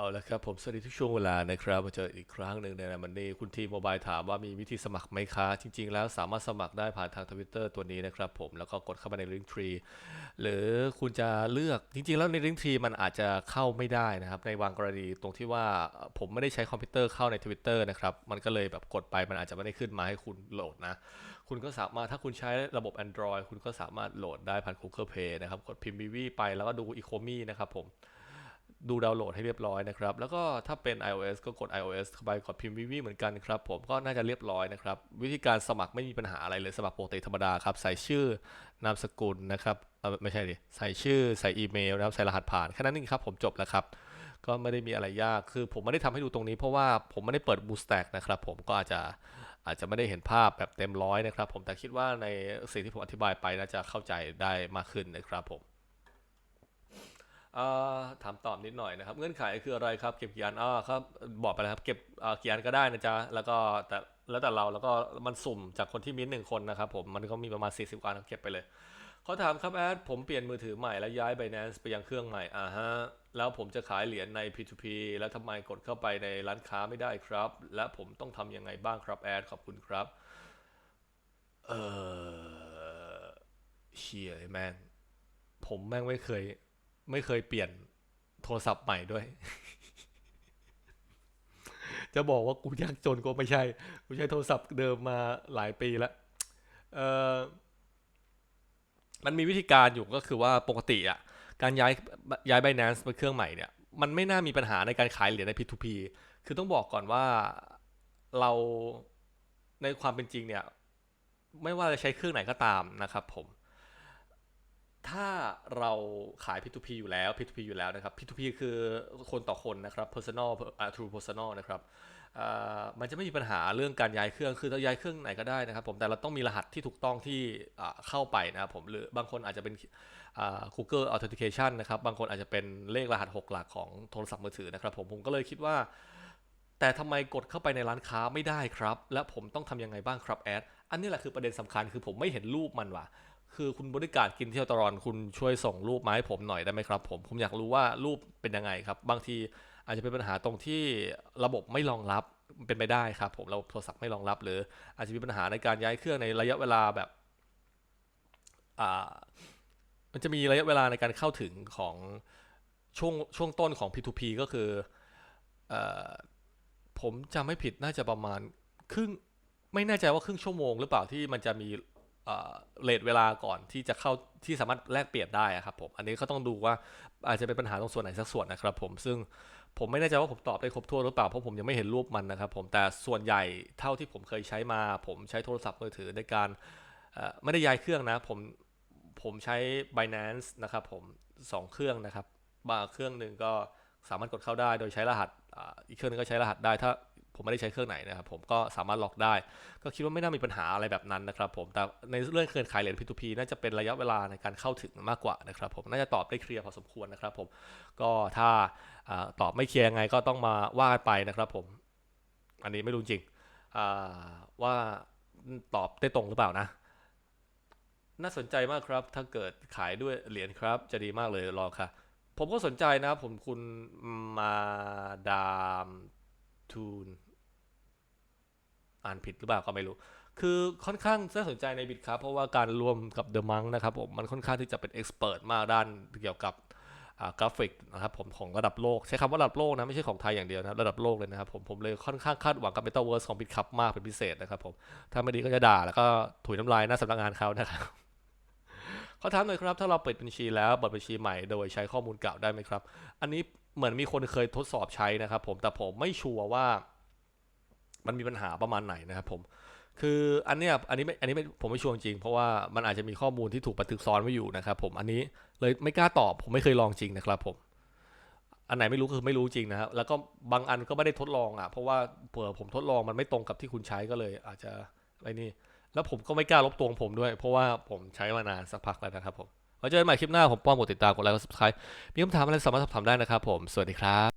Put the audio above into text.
เอาละครับผมสวัสดีทุกช่วงเวลานะครับมาเจออีกครั้งหนึ่งในวันนี้คุณทีโมบายถามว่ามีวิธีสมัครไหมคะ จริง ๆ แล้วสามารถสมัครได้ผ่านทางทวิตเตอร์ตัวนี้นะครับผมแล้วก็กดเข้ามาในลิงก์ทรีหรือคุณจะเลือกจริง ๆ แล้วในลิงก์ทรีมันอาจจะเข้าไม่ได้นะครับในบางกรณีตรงที่ว่าผมไม่ได้ใช้คอมพิวเตอร์เข้าใน Twitter นะครับมันก็เลยแบบกดไปมันอาจจะไม่ได้ขึ้นมาให้คุณโหลดนะคุณก็สามารถถ้าคุณใช้ระบบ Android คุณก็สามารถโหลดได้ผ่าน Google Play นะครับกดพิมพ์ VV ไปแล้วก็ดู e c o m i นะครับผม ดูดาวน์โหลดให้เรียบร้อยนะครับ แล้วก็ถ้าเป็น iOS ก็กด iOS เข้าไปกดพิมพ์ VV เหมือนกันครับ ผมก็น่าจะเรียบร้อยนะครับ วิธีการสมัครไม่มีปัญหาอะไรเลยสมัครปกติธรรมดาครับ ใส่ชื่อนามสกุลนะครับเออไม่ใช่ดิใส่ชื่อใส่อีเมลนะครับใส่รหัสผ่านแค่นั้นเองครับผมจบแล้วครับ ก็ไม่ได้มีอะไรยากคือผมไม่ได้ทำให้ดูตรงนี้เพราะว่าผมไม่ได้เปิด Bootstack นะครับผมก็อาจจะอาจจะไม่ได้เห็นภาพแบบเต็มร้อยนะครับ ผมแต่คิดว่าในสิ่งที่ผมอธิบายไปน่าจะเข้าใจได้มากขึ้นนะครับผม ถามตอบนิดหน่อยนะครับ เงื่อนไขคืออะไรครับ เก็บกี่อันอ่าครับบอกไปแล้วครับเก็บเอ่อกี่อันก็ได้นะจ๊ะแล้วก็แต่แล้วแต่เราแล้วก็มันสุ่มจากคนที่มิ้นหนึ่งคนนะครับผมมันก็มีประมาณ 40กว่าอันเก็บไปเลยเขาถามครับแอดผมเปลี่ยนมือถือใหม่แล้วย้าย Binance ไปยังเครื่องใหม่อ่าฮะแล้วผมจะขายเหรียญใน P2P แล้วทำไมกดเข้าไปในร้านค้าไม่ได้ครับ และผมต้องทำยังไงบ้างครับแอดขอบคุณครับเออเชียแม่งผมแม่งไม่เคย ไม่เคยเปลี่ยนโทรศัพท์ใหม่ด้วย จะบอกว่ากูยากจนก็ไม่ใช่ กูใช้โทรศัพท์เดิมมาหลายปีแล้วเออมันมีวิธีการอยู่ก็คือว่าปกติอะ การย้ายย้าย Binance ไปเครื่องใหม่เนี่ย มันไม่น่ามีปัญหาในการขายเหรียญใน P2P คือต้องบอกก่อนว่าเราในความเป็นจริงเนี่ย ไม่ว่าจะใช้เครื่องไหนก็ตามนะครับผม ถ้าเราขาย P2P อยู่แล้ว P2P อยู่แล้วนะครับ P2P คือคนต่อคนนะครับ personal อ่า true personal นะครับมันจะไม่มีปัญหาเรื่องการย้ายเครื่อง คือเราย้ายเครื่องไหนก็ได้นะครับผม แต่เราต้องมีรหัสที่ถูกต้องที่เข้าไปนะครับผม หรือบางคนอาจจะเป็น Google Authentication นะครับ บางคนอาจจะเป็นเลขรหัส 6 หลักของโทรศัพท์มือถือนะครับผม ผมก็เลยคิดว่า แต่ทำไมกดเข้าไปในร้านค้าไม่ได้ครับ และผมต้องทำยังไงบ้างครับแอด อันนี้แหละคือประเด็นสำคัญคือผมไม่เห็นรูปมันว่ะ คือคุณบริการกินเที่ยวตลอดคุณช่วยส่งรูปมาให้ผมหน่อยได้ไหมครับ ผมผมอยากรู้ว่ารูปเป็นยังไงครับ บางทีอาจจะเป็นปัญหาตรงที่ระบบไม่รองรับเป็นไปได้ครับ ผมระบบโทรศัพท์ไม่รองรับ หรืออาจจะมีปัญหาในการย้ายเครื่องในระยะเวลาแบบอ่ามันจะมีระยะเวลาในการเข้าถึงของช่วงช่วงต้นของ P2P ก็คือเอ่อผมจำไม่ผิดน่าจะประมาณครึ่งไม่แน่ใจว่าครึ่งชั่วโมงหรือเปล่าที่มันจะมี เลทเวลาก่อนที่จะเข้าที่สามารถแลกเปลี่ยนได้ครับผมอันนี้ก็ต้องดูว่าอาจจะเป็นปัญหาตรงส่วนไหนสักส่วนนะครับผมซึ่งผมไม่แน่ใจว่าผมตอบได้ครบถ้วนหรือเปล่าเพราะผมยังไม่เห็นรูปมันนะครับผมแต่ส่วนใหญ่เท่าที่ผมเคยใช้มา ผมใช้โทรศัพท์มือถือในการไม่ได้ย้ายเครื่องนะผมผมใช้ Binance นะครับผมสองเครื่องนะครับบางเครื่องหนึ่งก็สามารถกดเข้าได้โดยใช้รหัสอีกเครื่องหนึงก็ใช้รหัสได้ถ้า ผมไม่ได้ใช้เครื่องไหนนะครับผมก็สามารถล็อกได้ ก็คิดว่าไม่น่ามีปัญหาอะไรแบบนั้นนะครับผมแต่ในเรื่องเกินขายเหรียญ P2P น่าจะเป็นระยะเวลาในการเข้าถึงมากกว่านะครับผมน่าจะตอบได้เคลียร์พอสมควรนะครับผมก็ถ้าอตอบไม่เคลียร์ยังไงก็ต้องมาว่าไปนะครับผมอันนี้ไม่รู้จริงว่าตอบได้ตรงหรือเปล่านะ น่าสนใจมากครับ ถ้าเกิดขายด้วยเหรียญครับ จะดีมากเลยรอค่ะ ผมก็สนใจนะผมคุณมาดามทูน อ่านผิดหรือเปล่าก็ไม่รู้ คือค่อนข้างน่าสนใจในบิตครับเพราะว่าการรวมกับเดอะมังนะครับผมมันค่อนข้างที่จะเป็นเอ็กซ์เพรสมากด้านเกี่ยวกับกราฟิกนะครับผมของระดับโลก ใช้คำว่าระดับโลกนะ ไม่ใช่ของไทยอย่างเดียวนะ ระดับโลกเลยนะครับผมผมเลยค่อนข้างคาดหวังกับ Metaverse ของบิตครับมากเป็นพิเศษนะครับผม ถ้าไม่ดีก็จะด่าแล้วก็ถุยน้ำลายหน้าสำนักงานเขานะครับเขาถามหน่อยครับ ถ้าเราเปิดบัญชีแล้วเปิดบัญชีใหม่โดยใช้ข้อมูลเก่าได้ไหมครับ อันนี้เหมือนมีคนเคยทดสอบใช้นะครับผมแต่ผมไม่ชัวร์ว่า มันมีปัญหาประมาณไหนนะครับผม คืออันเนี้ยอันนี้ไม่อันนี้ไม่ผมไม่ชัวร์จริง เพราะว่ามันอาจจะมีข้อมูลที่ถูกบันทึกซ้อนไว้อยู่นะครับผมอันนี้เลยไม่กล้าตอบผมไม่เคยลองจริงนะครับผมอันไหนไม่รู้คือไม่รู้จริงนะครับแล้วก็บางอันก็ไม่ได้ทดลองอะเพราะว่าเผื่อผมทดลองมันไม่ตรงกับที่คุณใช้ก็เลย อาจจะอะไรนี่ แล้วผมก็ไม่กล้าลบตัวของผมด้วย เพราะว่าผมใช้มานานสักพักแล้วนะครับผมไว้เจอกันใหม่คลิปหน้าผมป้อมกดติดตามกดไลค์กด subscribe มีคำถามอะไรสามารถสอบถามได้นะครับผมสวัสดีครับ